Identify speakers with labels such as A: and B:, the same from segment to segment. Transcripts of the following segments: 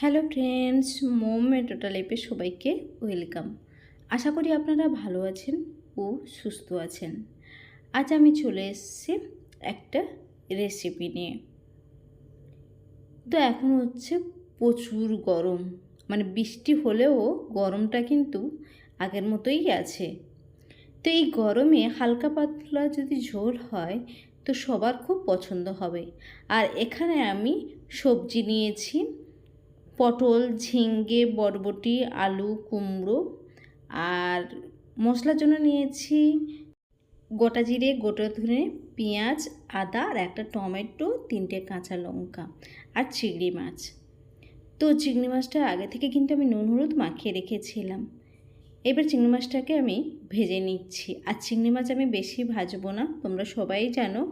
A: Hello friends, মোমে total লাইফে সবাইকে welcome. আশা করি আপনারা ভালো আছেন ও সুস্থ আছেন। আজ আমি চলে এসেছি একটা রেসিপি নিয়ে। তো এখন হচ্ছে প্রচুর গরম মানে বৃষ্টি হলেও গরমটা কিন্তু আগের মতোই আছে। তো এই গরমে হালকা পাতলা যদি ঝোল হয়, তো সবার খুব পছন্দ হবে। আর এখানে আমি সবজি নিয়েছি পটল, ঝিঙ্গে, বরবটি, আলু, কুমড়ো আর মশলার জন্য নিয়েছি গোটা জিরে, গোটা ধরে পেঁয়াজ, আদা আর একটা টমেটো, তিনটে কাঁচা লঙ্কা আর চিংড়ি মাছ। তো চিংড়ি মাছটা আগে থেকে কিন্তু আমি নুন, হলুদ মাখিয়ে রেখেছিলাম। এবার চিংড়ি মাছটাকে আমি ভেজে নিচ্ছি। আর চিংড়ি মাছ আমি বেশি ভাজবো না, তোমরা সবাই জানো।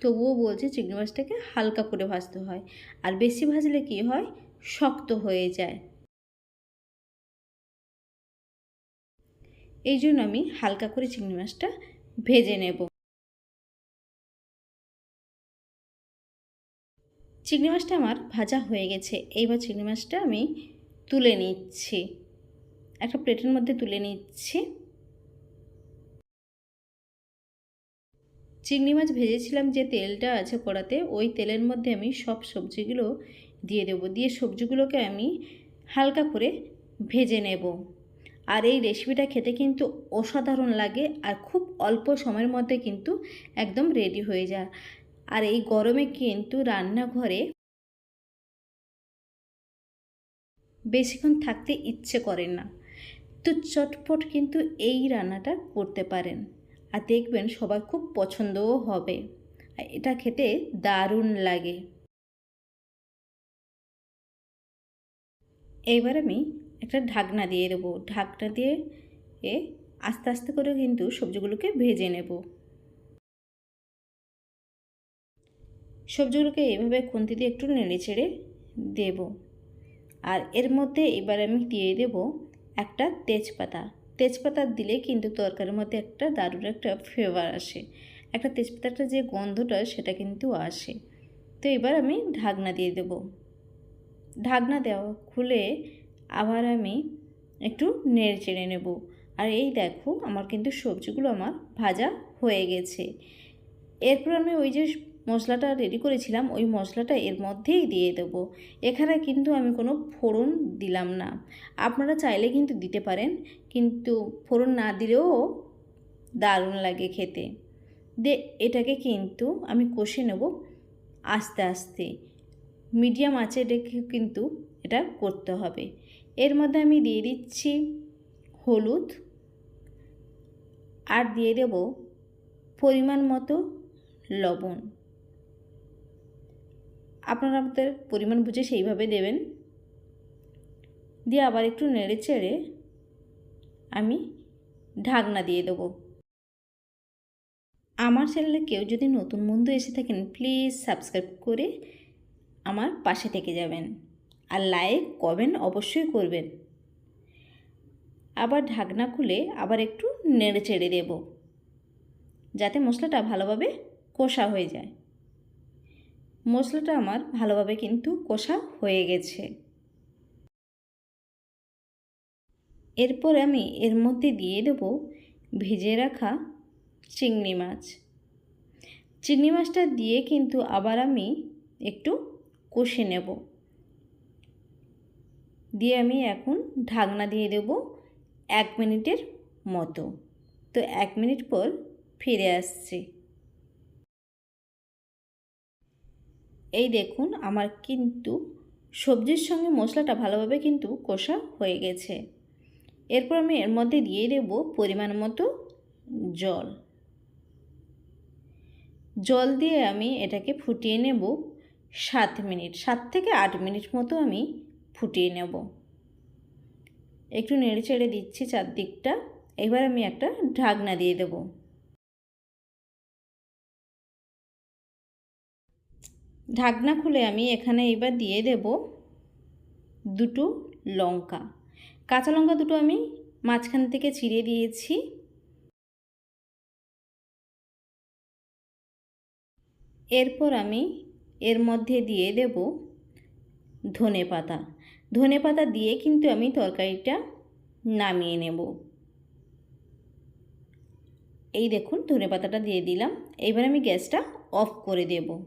A: তবুও বলছি, চিংড়ি মাছটাকে হালকা করে ভাজতে হয়। আর বেশি ভাজলে কি হয়? শক্ত হয়ে যায়। এই জন্য আমি হালকা করে চিংড়ি মাছটা ভেজে নেব। চিংড়ি মাছটা আমার ভাজা হয়ে গেছে। এইবার চিংড়ি মাছটা আমি তুলে নিচ্ছি। একটা প্লেটের মধ্যে তুলে নিচ্ছি। চিংড়ি মাছ ভেজেছিলাম যে তেলটা আছে কড়াতে, ওই তেলের মধ্যে আমি সব সবজিগুলো দিয়ে দেবো। দিয়ে সবজিগুলোকে আমি হালকা করে ভেজে নেব। আর এই রেসিপিটা খেতে কিন্তু অসাধারণ লাগে আর খুব অল্প সময়ের মধ্যে কিন্তু একদম রেডি হয়ে যায়। আর এই গরমে কিন্তু রান্নাঘরে বেশিক্ষণ থাকতে ইচ্ছে করে না। তো চটপট কিন্তু এই রান্নাটা করতে পারেন। আর দেখবেন সবার খুব পছন্দও হবে। এটা খেতে দারুণ লাগে। এইবার আমি একটা ঢাকনা দিয়ে দেবো। ঢাকনা দিয়ে এ আস্তে আস্তে করে কিন্তু সবজিগুলোকে ভেজে নেব। সবজিগুলোকে এইভাবে খুন্তি দিয়ে একটু নেড়ে ছেড়ে দেব। আর এর মধ্যে এবার আমি দিয়ে দেব একটা তেজপাতা। তেজপাতা দিলে কিন্তু তরকারির মধ্যে একটা দারুণ একটা ফ্লেভার আসে। একটা তেজপাতাটা যে গন্ধটা সেটা কিন্তু আসে। তো এবার আমি ঢাকনা দিয়ে দেবো। ঢাকনা দেওয়া খুলে আবার আমি একটু নেড়ে চেড়ে নেব। আর এই দেখো, আমার কিন্তু সবজিগুলো আমার ভাজা হয়ে গেছে। এরপর আমি ওই যে মশলাটা রেডি করেছিলাম, ওই মশলাটা এর মধ্যেই দিয়ে দেব। এখানে কিন্তু আমি কোনো ফোড়ন দিলাম না। আপনারা চাইলে কিন্তু দিতে পারেন, কিন্তু ফোড়ন না দিলেও দারুণ লাগে খেতে। দে, এটাকে কিন্তু আমি কষে নেব আস্তে আস্তে। মিডিয়াম আঁচে রেখে কিন্তু এটা করতে হবে। এর মধ্যে আমি দিয়ে দিচ্ছি হলুদ আর দিয়ে দেব পরিমাণ মতো লবণ। আপনারা আপনাদের পরিমাণ বুঝে সেইভাবে দেবেন। দিয়ে আবার একটু নেড়ে চেড়ে আমি ঢাকনা দিয়ে দেবো। আমার চ্যানেলে কেউ যদি নতুন বন্ধু এসে থাকেন, প্লিজ সাবস্ক্রাইব করে আমার পাশে থেকে যাবেন। আর লাইক, কমেন্ট অবশ্যই করবেন। আবার ঢাকনা খুলে আবার একটু নেড়ে চেড়ে দেব। যাতে মশলাটা ভালোভাবে কষা হয়ে যায়। মশলাটা আমার ভালোভাবে কিন্তু কষা হয়ে গেছে। এরপর আমি এর মধ্যে দিয়ে দেব ভেজে রাখা চিংড়ি মাছ। চিংড়ি মাছটা দিয়ে কিন্তু আবার আমি একটু কষে নেব। দিয়ে আমি এখন ঢাকনা দিয়ে দেব এক মিনিটের মতো। তো এক মিনিট পর ফিরে আসছি। এই দেখুন, আমার কিন্তু সবজির সঙ্গে মশলাটা ভালোভাবে কিন্তু কষা হয়ে গেছে। এরপর আমি এর মধ্যে দিয়ে দেব পরিমাণ মতো জল। জল দিয়ে আমি এটাকে ফুটিয়ে নেব। সাত মিনিট, সাত থেকে আট মিনিট মতো আমি ফুটিয়ে নেব। একটু নেড়ে চেড়ে দিচ্ছি চারদিকটা, এবার আমি একটা ঢাকনা দিয়ে দেব। ঢাকনা খুলে আমি এখানে এবার দিয়ে দেব দুটো লঙ্কা। কাঁচা লঙ্কা দুটো আমি মাঝখান থেকে ছিঁড়ে দিয়েছি। এরপর আমি এর মধ্যে দিয়ে দেব ধনে পাতা। ধনে পাতা দিয়ে কিন্তু আমি তরকারিটা নামিয়ে নেব। এই দেখুন, ধনে পাতাটা দিয়ে দিলাম। এইবার আমি গ্যাসটা অফ করে দেব।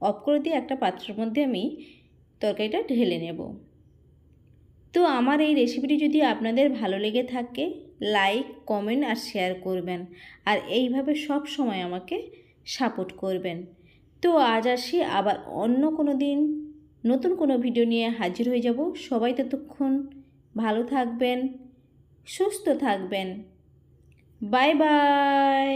A: অফ করে দিয়ে একটা পাত্রের মধ্যে আমি তরকারিটা ঢেলে নেব। তো আমার এই রেসিপিটি যদি আপনাদের ভালো লেগে থাকে, লাইক, কমেন্ট আর শেয়ার করবেন। আর এইভাবে সব সময় আমাকে সাপোর্ট করবেন। তো আজ আসি আবার অন্য কোনো দিন। নতুন কোনো ভিডিও নিয়ে হাজির হয়ে যাব। সবাই ততক্ষণ ভালো থাকবেন, সুস্থ থাকবেন। Bye bye